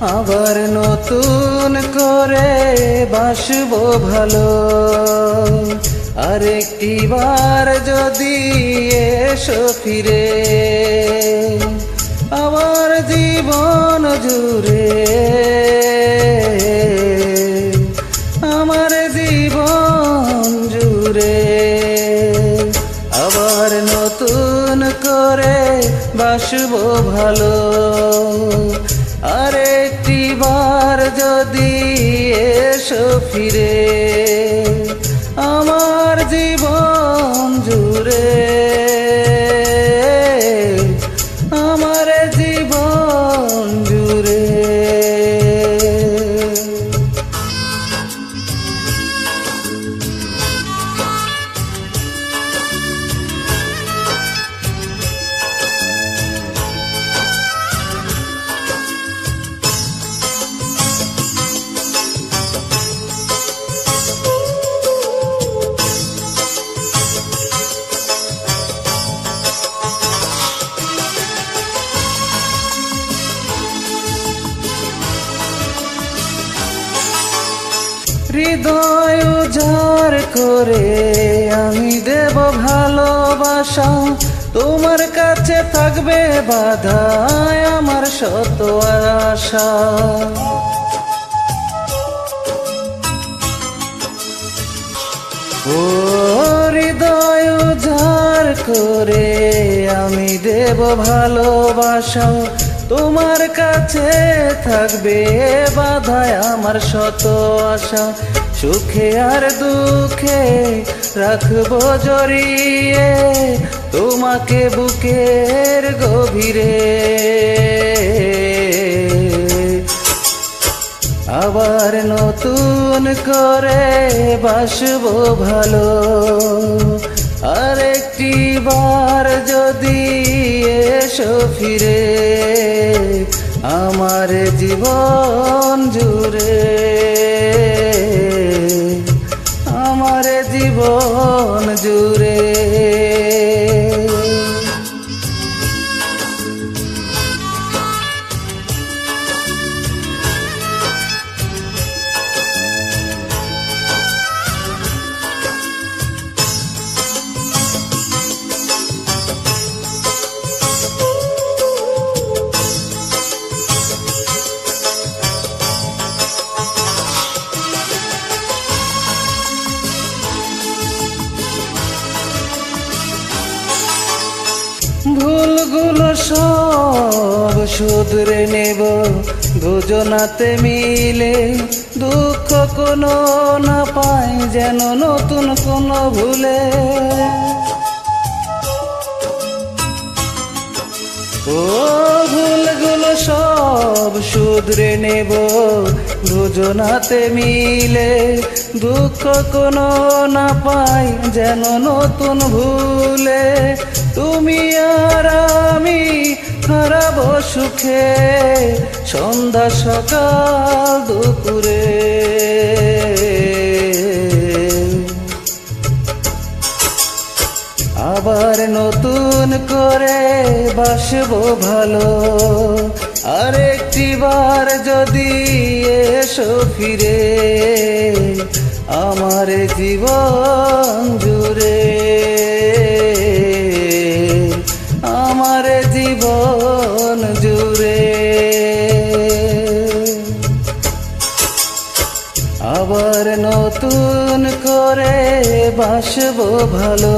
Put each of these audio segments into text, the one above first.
আবার নতুন করে বাসবো ভালো। আরেকটি বার যদি এসো ফিরে, আমার জীবন জুড়ে। আমার জীবন জুড়ে। আবার নতুন করে বাসবো ভালো। আরেকটি এসো ফিরে। হৃদয় উজাড় করে আমি দেব ভালোবাসা। তোমার কাছে থাকবে বাধায় আমার শত আশা। ও হৃদয় উজাড় করে আমি দেব ভালোবাসা। তোমার কাছে থাকবে বাধায় আমার শত আশা। সুখে আর দুঃখে রাখব জড়িয়ে তোমাকে বুকের গভীরে। আবার নতুন করে বাসবো ভালো। আরেকটি বার যদি এসো ফিরে। জীবন। ভুলগুলো সব শুধরে নেব। দুজনাতে মিলে দুঃখ কোনো না পাই, যেন নতুন কোনো ভুলে। ও ভুলগুলো সব শুধরে নেব। দুজনাতে মিলে দুঃখ কোনো না পাই, যেন নতুন ভুলে। তুমি আর আমি হারাব সুখে সন্ধ্যা সকাল দুপুরে। আবার নতুন করে বাসবো ভালো, আরেকটি বার যদি এসো ফিরে। আবার নতুন করে বাসব ভালো।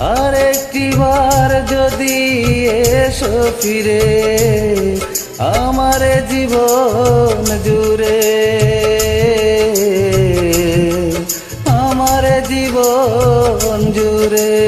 আরেকটি বার যদি এসো ফিরে, আমার জীবন জুড়ে। আমার জীবন জুড়ে।